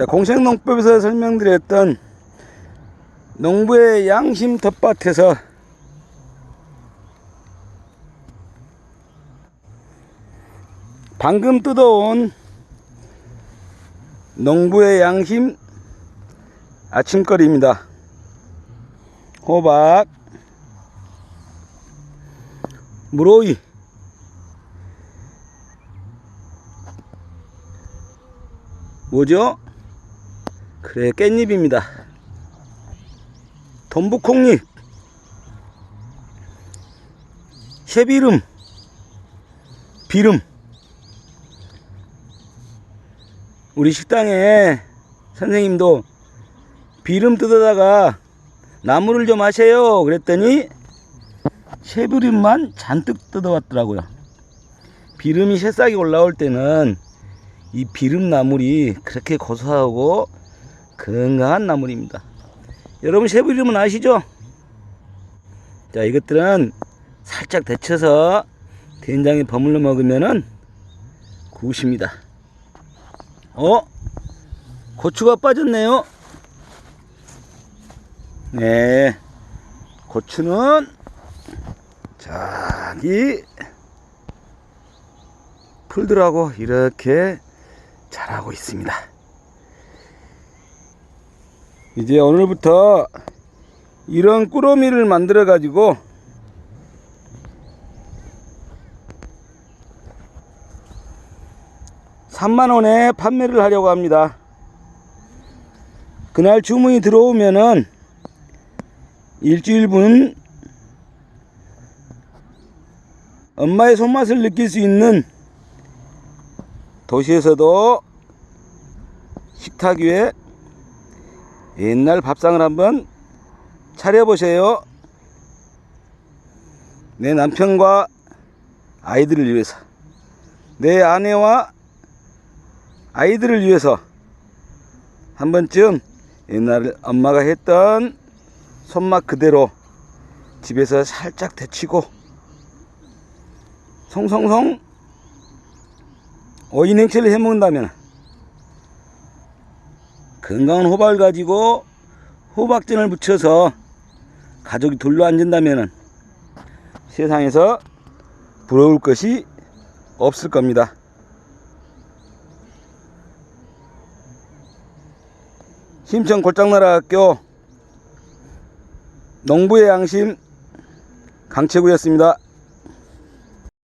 자, 공생농법에서 설명드렸던 농부의 양심 텃밭에서 방금 뜯어온 농부의 양심 아침거리입니다. 호박, 무로이, 뭐죠? 그래 깻잎입니다. 돈부콩잎, 새비름, 비름. 우리 식당에 선생님도 비름 뜯어다가 나무를 좀 하세요. 그랬더니 새비름만 잔뜩 뜯어왔더라고요. 비름이 새싹이 올라올 때는 이 비름 나물이 그렇게 고소하고 건강한 나물입니다. 여러분 새비름은 아시죠? 자 이것들은 살짝 데쳐서 된장에 버물러 먹으면은 굿입니다. 어? 고추가 빠졌네요. 네. 고추는 저기 풀들하고 이렇게 자라고 있습니다. 이제 오늘부터 이런 꾸러미를 만들어 가지고 삼만 원에 판매를 하려고 합니다. 그날 주문이 들어오면은 일주일분 엄마의 손맛을 느낄 수 있는 도시에서도 식탁 위에 옛날 밥상을 한번 차려보세요. 내 남편과 아이들을 위해서, 내 아내와 아이들을 위해서 한 번쯤 옛날 엄마가 했던 손맛 그대로 집에서 살짝 데치고 송송송 오이 냉채를 해 먹는다면 건강한 호박을 가지고 호박전을 부쳐서 가족이 둘러 앉는다면 세상에서 부러울 것이 없을 겁니다. 심천 골장나라 학교 농부의 양심 강채구였습니다.